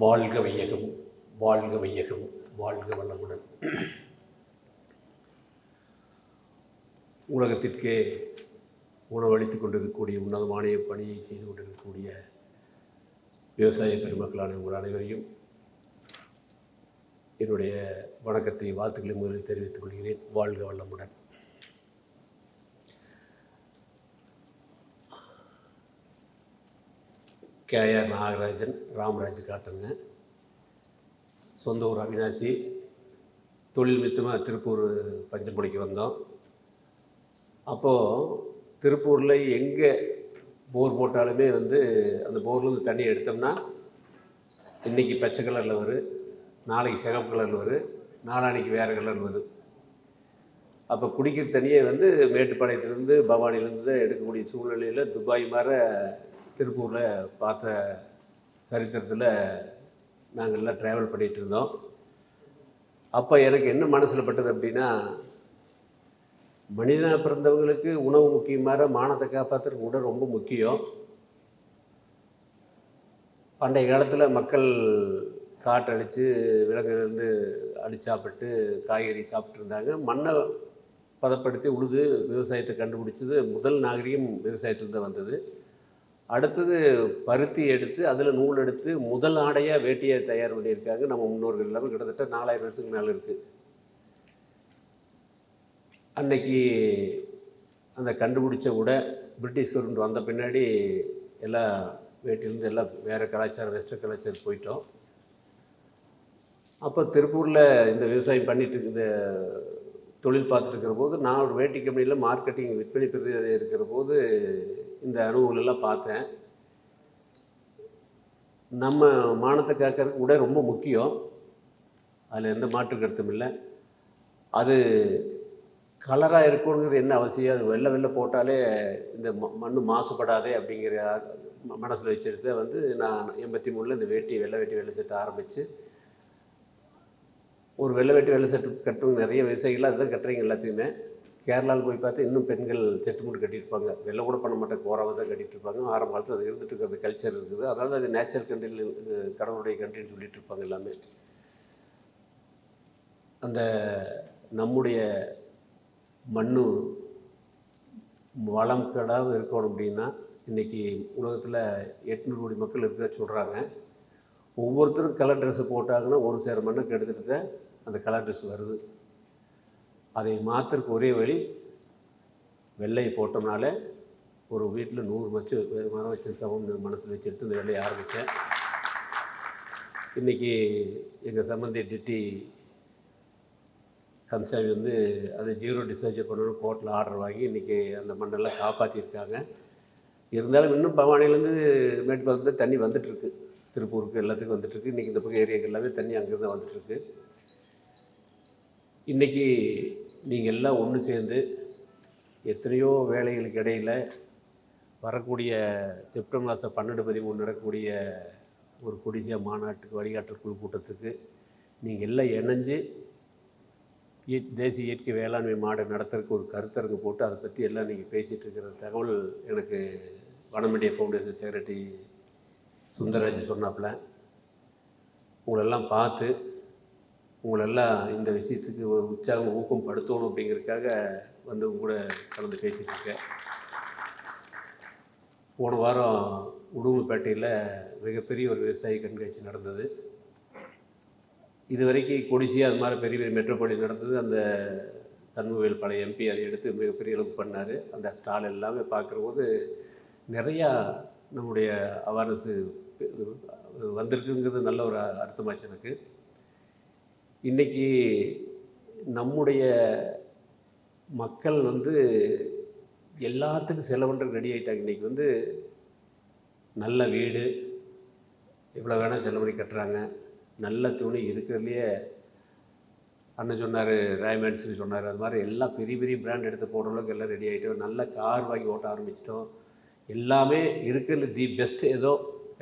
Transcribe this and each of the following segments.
வாழ்க வையகம் வாழ்க வையகம் வாழ்க வளமுடன். உலகத்திற்கே உணவளித்துக் கொண்டிருக்கக்கூடிய உன்னதமான பணியை செய்து கொண்டிருக்கக்கூடிய விவசாய பெருமக்களான உங்கள் அனைவரையும் என்னுடைய வணக்கத்தை வாழ்த்துக்களை முதலில் தெரிவித்துக் கொள்கிறேன். வாழ்க வளமுடன். கேஆர் நாகராஜன் ராமராஜ் காட்டுங்க. சொந்த ஊர் அவினாசி. தொழில் மித்தமாக திருப்பூர் பஞ்சமுடிக்கு வந்தோம். அப்போது திருப்பூரில் எங்கே போர் போட்டாலுமே வந்து அந்த போர்லேருந்து தண்ணி எடுத்தோம்னா இன்றைக்கி பச்சை கலரில் வரும் நாளைக்கு சிகப்பு கலரில் வரும் நாளானிக்கு வேறு கலர் வரும் அப்போ குடிக்கிற தண்ணியை வந்து மேட்டுப்பாளையத்துலேருந்து பவானிலேருந்து தான் எடுக்கக்கூடிய சூழ்நிலையில் துபாய் மாதிரி திருப்பூரில் பார்த்த சரித்திரத்தில் நாங்கள் எல்லாம் ட்ராவல் பண்ணிகிட்டு இருந்தோம். அப்போ எனக்கு என்ன மனசில் பட்டது அப்படின்னா மனிதனாக பிறந்தவங்களுக்கு உணவு முக்கியமாக மானத்தை காப்பாற்றுறது உடல் ரொம்ப முக்கியம். பண்டைய காலத்தில் மக்கள் காட்டழித்து விலங்குலேருந்து அடிச்சு சாப்பிட்டு காய்கறி சாப்பிட்ருந்தாங்க மண்ணை பதப்படுத்தி உழுது விவசாயத்தை கண்டுபிடிச்சது முதல் நாகரிகம் விவசாயத்துலேருந்து வந்தது. அடுத்தது பருத்தி எடுத்து அதில் நூல் எடுத்து முதல் ஆடையாக வேட்டியை தயார் பண்ணியிருக்காங்க நம்ம முன்னோர்கள் எல்லாமே கிட்டத்தட்ட நாலாயிரம் வருஷத்துக்கு மேலே இருக்குது அன்னைக்கு அந்த கண்டுபிடிச்ச கூட பிரிட்டிஷ் வந்த பின்னாடி எல்லாம் வேட்டிலேருந்து எல்லாம் வேறு கலாச்சாரம் வெஸ்டர் கலாச்சாரம் போயிட்டோம். அப்போ திருப்பூரில் இந்த விவசாயம் பண்ணிட்டு இந்த தொழில் பார்த்துருக்கிற போது நான் ஒரு வேட்டி கம்பெனியில் மார்க்கெட்டிங் விற்பனை பிரிவு இருக்கிற போது இந்த அனுபவங்களெல்லாம் பார்த்தேன். நம்ம மானத்தை காக்கிறதுக்கு உடை ரொம்ப முக்கியம். அதில் எந்த மாற்று கருத்தும் இல்லை. அது கலராக இருக்கணுங்கிறது என்ன அவசியம்? அது வெள்ளை வெள்ளை போட்டாலே இந்த ம மண் மாசுபடாதே அப்படிங்கிற மனசில் வச்சுருக்க வந்து நான் எண்பத்தி மூணில் இந்த வேட்டி வெள்ளை வேட்டி வெள்ளை சட்டை ஆரம்பித்து ஒரு வெள்ளை வெட்டி வெள்ளை செட்டு கட்டும் நிறைய விவசாயிகள் அதுதான் கட்டுறீங்க எல்லாத்தையுமே. கேரளாவில் போய் பார்த்தா இன்னும் பெண்கள் செட்டு மூட்டு கட்டியிருப்பாங்க. வெள்ளை கூட பண்ண மாட்டேன் கோராவை தான் கட்டிட்டு இருப்பாங்க ஆரம்ப காலத்தில் அது இருந்துட்டு அந்த கல்ச்சர் இருக்குது. அதனால அது நேச்சர் கண்ட்ரில் கடவுளுடைய கண்ட்ரின்னு சொல்லிட்டு இருப்பாங்க எல்லாமே. அந்த நம்முடைய மண்ணு வளம் கடாக இருக்கணும் அப்படின்னா இன்றைக்கி உலகத்தில் எட்நூறு கோடி மக்கள் இருக்க சொல்கிறாங்க ஒவ்வொருத்தரும் கலர் ட்ரெஸ்ஸு போட்டாங்கன்னா ஒரு சேர மண்ணுக்கு எடுத்துகிட்டு தான் அந்த கலர் ட்ரெஸ் வருது. அதை மாத்திரக்கு ஒரே வழி வெள்ளை போட்டோம்னாலே ஒரு வீட்டில் நூறு மச்சு மரம் வச்சு சமம் மனசில் வச்சுட்டு இந்த வேலையை ஆரம்பித்தேன் இன்றைக்கி எங்கள் சம்பந்தி டிட்டி கந்தசாமி வந்து அதை ஜீரோ டிஸ்சார்ஜ் பண்ணணும் கோர்ட்டில் ஆர்டர் வாங்கி இன்றைக்கி அந்த மண்ணெல்லாம் காப்பாற்றியிருக்காங்க இருந்தாலும் இன்னும் பவானிலேருந்து மேட்டுப்பாளத்தில் தண்ணி வந்துட்டுருக்கு திருப்பூருக்கு எல்லாத்துக்கும் வந்துட்டுருக்கு. இன்றைக்கி இந்த பக்கம் ஏரியாவுக்கு எல்லாமே தண்ணி அங்கே தான் வந்துட்டுருக்கு. இன்றைக்கி நீங்கள் எல்லாம் ஒன்று சேர்ந்து எத்தனையோ வேலைகளுக்கு இடையில் வரக்கூடிய செப்டம்பர் மாதம் பன்னெண்டு பதிமூணு நடக்கக்கூடிய ஒரு கொடிசியா மாநாட்டுக்கு வழிகாட்டல் குழு கூட்டத்துக்கு நீங்கள் எல்லாம் இணைஞ்சு தேசிய இயற்கை வேளாண்மை மாடு நடத்துறதுக்கு ஒரு கருத்தரங்கு போட்டு அதை பற்றி எல்லாம் நீங்கள் பேசிகிட்டு இருக்கிற தகவல் எனக்கு வனமீடியா ஃபவுண்டேஷன் செக்ரட்டரி சுந்தரராஜ் சொன்னாப்புல உங்களெல்லாம் பார்த்து உங்களெல்லாம் இந்த விஷயத்துக்கு ஒரு உற்சாகம் ஊக்கம் படுத்தணும் அப்படிங்கிறதுக்காக வந்து உங்க கூட கலந்து பேசிகிட்டு இருக்கேன். போன வாரம் உடுமப்பேட்டையில் மிகப்பெரிய ஒரு விவசாய கண்காட்சி நடந்தது. இது வரைக்கும் கொடிசியா அது மாதிரி பெரிய பெரிய மெட்ரோபாலியன் நடந்தது. அந்த சண்முகவேல் பழைய எம்பி அதை எடுத்து மிகப்பெரிய அளவுக்கு பண்ணார். அந்த ஸ்டால் எல்லாமே பார்க்குற போது நிறையா நம்முடைய அவேர்னஸ் வந்திருக்குங்கிறது நல்ல ஒரு அர்த்தமாச்சு எனக்கு. இன்றைக்கி நம்முடைய மக்கள் வந்து எல்லாத்துக்கும் செலவுன்றது ரெடி ஆகிட்டாங்க இன்றைக்கி வந்து நல்ல வீடு எவ்வளோ வேணால் செலவு பண்ணி கட்டுறாங்க. நல்ல துணி இருக்கிறதுலையே அண்ணன் சொன்னார் ராய்மேன்ஸ்னு சொன்னார் அது மாதிரி எல்லாம் பெரிய பெரிய பிராண்ட் எடுத்து போடுற அளவுக்கு எல்லாம் ரெடி ஆகிட்டோம் நல்ல கார் வாங்கி ஓட்ட ஆரம்பிச்சிட்டோம். எல்லாமே இருக்கிறதுல தி பெஸ்ட் ஏதோ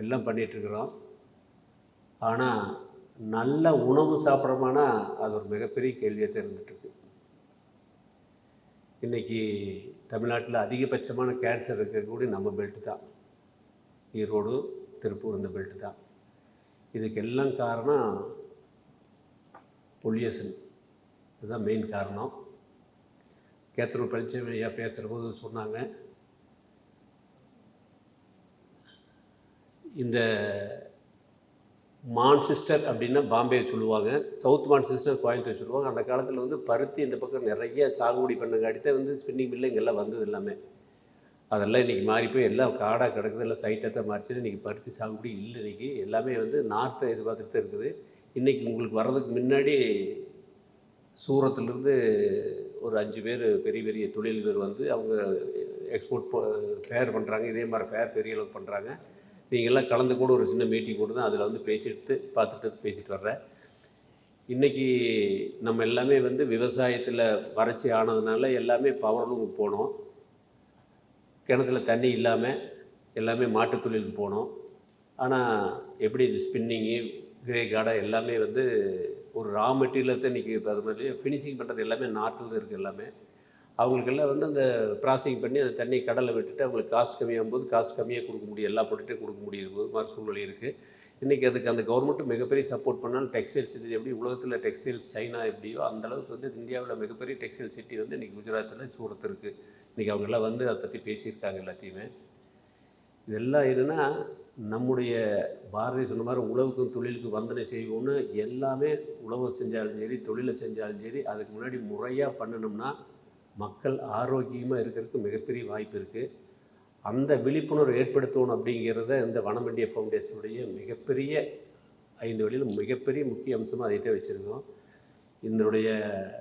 எல்லாம் பண்ணிகிட்ருக்குறோம் ஆனால் நல்ல உணவு சாப்பிட்றோமானா அது ஒரு மிகப்பெரிய கேள்வியாக தான் இருந்துகிட்ருக்கு இன்றைக்கி தமிழ்நாட்டில் அதிகபட்சமான கேன்சர் இருக்கக்கூடிய நம்ம பெல்ட்டு தான். ஈரோடு திருப்பூர் இந்த பெல்ட்டு தான். இதுக்கெல்லாம் காரணம் பொல்யூஷன் இதுதான் மெயின் காரணம். கேத்தனூர் பழனிசாமி ஐயா பேசுகிற போது சொன்னாங்க இந்த மான்செஸ்டர் அப்படின்னா பாம்பே சொல்லுவாங்க. சவுத் மான்செஸ்டர் கோயம்புத்தூர் சொல்லுவாங்க. அந்த காலத்தில் வந்து பருத்தி இந்த பக்கம் நிறைய சாகுபடி பண்ணங்காட்டி தான் வந்து ஸ்பின்னிங் மில்லு இங்கெல்லாம் வந்தது எல்லாமே. அதெல்லாம் இன்றைக்கி மாறி போய் எல்லாம் காடாக கிடக்குது. எல்லாம் சைட்டை தான் மாறிச்சு இன்றைக்கி பருத்தி சாகுபடி இல்லை இன்றைக்கி எல்லாமே வந்து நார்த்தை எதிர்பார்த்துட்டு தான் இருக்குது. இன்றைக்கி உங்களுக்கு வர்றதுக்கு முன்னாடி சூரத்துலேருந்து ஒரு அஞ்சு பேர் பெரிய பெரிய தொழில்கள் வந்து அவங்க எக்ஸ்போர்ட் ஃபேர் பண்ணுறாங்க இதே மாதிரி ஃபேர் பெரிய அளவுக்கு பண்ணுறாங்க நீங்கள்லாம் கலந்து கூட ஒரு சின்ன மீட்டிங் கூட தான் அதில் வந்து பேசிட்டு பார்த்துட்டு பேசிட்டு வர்றேன் இன்றைக்கி நம்ம எல்லாமே வந்து விவசாயத்தில் வறட்சி ஆனதுனால எல்லாமே பவர்லூமுக்கு போனோம். கிணத்துல தண்ணி இல்லாமல் எல்லாமே மாட்டுத் தொழிலுக்கு போனோம். ஆனால் எப்படி இந்த ஸ்பின்னிங்கு கிரே காடை எல்லாமே வந்து ஒரு ரா மெட்டீரியலத்தை தான் இன்றைக்கி அது மாதிரி ஃபினிஷிங் பண்ணுறது எல்லாமே நாட்டில் இருக்குது எல்லாமே. அவங்களுக்கெல்லாம் வந்து அந்த ப்ராசஸிங் பண்ணி அந்த தண்ணி கடலை விட்டுட்டு அவங்களுக்கு காசு கம்மியாகும் போது காசு கம்மியாக கொடுக்க முடியும். எல்லா ப்ராடக்ட்டையும் கொடுக்க முடியும். போது மாதிரி சூழ்நிலை இருக்குது இன்றைக்கி அதுக்கு அந்த கவர்மெண்ட்டும் மிகப்பெரிய சப்போர்ட் பண்ணாலும் டெக்ஸ்டைல் சிட்டி எப்படி உலகத்தில் டெக்ஸ்டைல்ஸ் சைனா எப்படியோ அந்தளவுக்கு வந்து இந்தியாவில் மிகப்பெரிய டெக்ஸ்டைல் சிட்டி வந்து இன்றைக்கி குஜராத்தில் சூரத் இருக்குது இன்றைக்கி அவங்கெல்லாம் வந்து அதை பற்றி பேசியிருக்காங்க எல்லாத்தையுமே. இதெல்லாம் எதுனா நம்முடைய பாரதி சொன்ன மாதிரி உழவுக்கும் தொழிலுக்கும் வந்தனை செய்வோம்னு எல்லாமே உழவு செஞ்சாலும் சரி தொழிலை செஞ்சாலும் சரி அதுக்கு முன்னாடி முறையாக பண்ணணும்னா மக்கள் ஆரோக்கியமாக இருக்கிறதுக்கு மிகப்பெரிய வாய்ப்பு இருக்குது அந்த விழிப்புணர்வு ஏற்படுத்தணும் அப்படிங்கிறத இந்த வனமண்டிய ஃபவுண்டேஷனுடைய மிகப்பெரிய ஐந்து வழியில் மிகப்பெரிய முக்கிய அம்சமாக அதைத்தான் வச்சுருக்கோம். இதனுடைய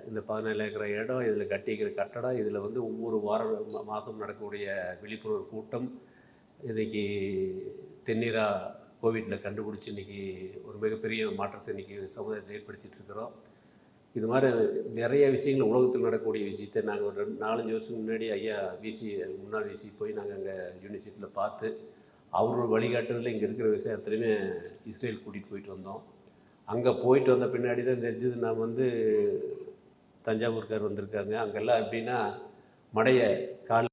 இந்த பதினேழு ஏக்கர் இடம் இதில் கட்டிக்கிற கட்டடம் இதில் வந்து ஒவ்வொரு வாரம் மா- மாதம் நடக்கக்கூடிய விழிப்புணர்வு கூட்டம் இன்றைக்கி தென்னீரா கோவிட்டில் கண்டுபிடிச்சி இன்றைக்கி ஒரு மிகப்பெரிய மாற்றத்தை இன்றைக்கி சமுதாயத்தை ஏற்படுத்திகிட்டு இருக்கிறோம். இது மாதிரி நிறைய விஷயங்கள் உலகத்தில் நடக்கக்கூடிய விஷயத்தை நாங்கள் ஒரு ரெண்டு நாலஞ்சு வருஷம் முன்னாடி ஐயா விசி முன்னாள் விசி போய் நாங்கள் அங்கே யூனிவர்சிட்டியில் பார்த்து அவரோட வழிகாட்டுதலில் இங்கே இருக்கிற விஷயத்துலையுமே இஸ்ரேல் கூட்டிகிட்டு போயிட்டு வந்தோம். அங்கே போயிட்டு வந்த பின்னாடி தான் தெரிஞ்சது நான் வந்து தஞ்சாவூர்கார் வந்திருக்காங்க. அங்கெல்லாம் எப்படின்னா மடையை கால்